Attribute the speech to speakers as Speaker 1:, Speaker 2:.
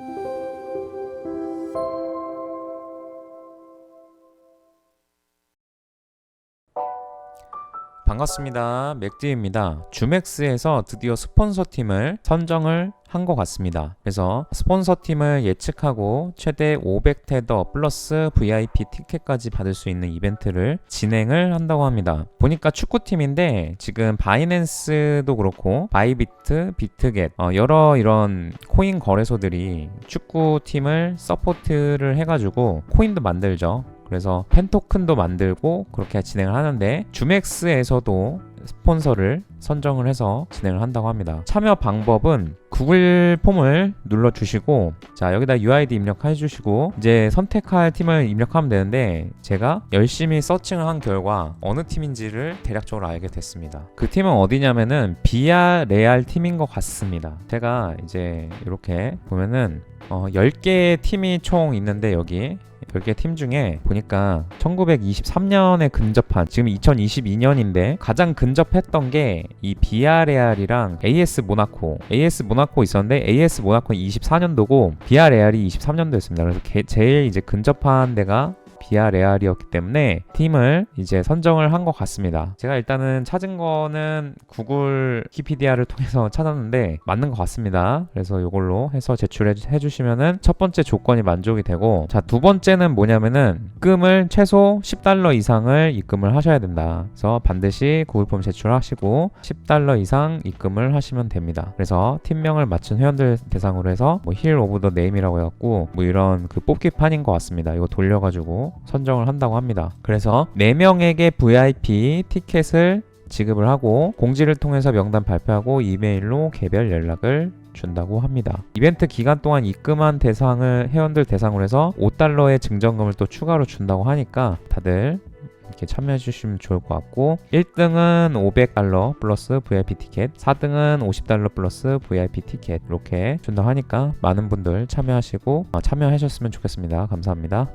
Speaker 1: Thank you. 반갑습니다. 맥디입니다. 주맥스에서 드디어 스폰서 팀을 선정을 한 것 같습니다. 그래서 스폰서 팀을 예측하고 최대 500테더 플러스 VIP 티켓까지 받을 수 있는 이벤트를 진행을 한다고 합니다. 보니까 축구팀인데 지금 바이낸스도 그렇고 바이비트, 비트겟 어, 여러 이런 코인 거래소들이 축구팀을 서포트를 해가지고 코인도 만들죠. 그래서 펜토큰도 만들고 그렇게 진행을 하는데 주맥스에서도 스폰서를 선정을 해서 진행을 한다고 합니다. 참여 방법은 구글 폼을 눌러 주시고 자 여기다 UID 입력해 주시고 이제 선택할 팀을 입력하면 되는데 제가 열심히 서칭을 한 결과 어느 팀인지를 대략적으로 알게 됐습니다. 그 팀은 어디냐면은 비아 레알 팀인 것 같습니다. 제가 이제 이렇게 보면은 어, 10개의 팀이 총 있는데 여기 10개 팀 중에 보니까 1923년에 근접한 지금 2022년인데 가장 근접했던 게 이 비아레알이랑 AS 모나코 AS 모나코 있었는데 AS 모나코는 24년도고 비아레알이 23년도였습니다. 그래서 게- 제일 이제 근접한 데가 비아레알이었기 때문에 팀을 이제 선정을 한 것 같습니다. 제가 일단은 찾은 거는 구글 위키피디아를 통해서 찾았는데 맞는 것 같습니다. 그래서 이걸로 해서 제출해 주- 해주시면은 첫 번째 조건이 만족이 되고 자 두 번째는 뭐냐면은 입금을 최소 10달러 이상을 입금을 하셔야 된다. 그래서 반드시 구글 폼 제출하시고 10달러 이상 입금을 하시면 됩니다. 그래서 팀명을 맞춘 회원들 대상으로 해서 뭐 힐 오브 더 네임이라고 해갖고 뭐 이런 그 뽑기판인 것 같습니다. 이거 돌려가지고 선정을 한다고 합니다. 그래서 4명에게 VIP 티켓을 지급을 하고 공지를 통해서 명단 발표하고 이메일로 개별 연락을 준다고 합니다. 이벤트 기간 동안 입금한 대상을 회원들 대상으로 해서 5달러의 증정금을 또 추가로 준다고 하니까 다들 이렇게 참여해 주시면 좋을 것 같고 1등은 500달러 플러스 VIP 티켓 4등은 50달러 플러스 VIP 티켓 이렇게 준다고 하니까 많은 분들 참여하시고 어, 참여하셨으면 좋겠습니다. 감사합니다.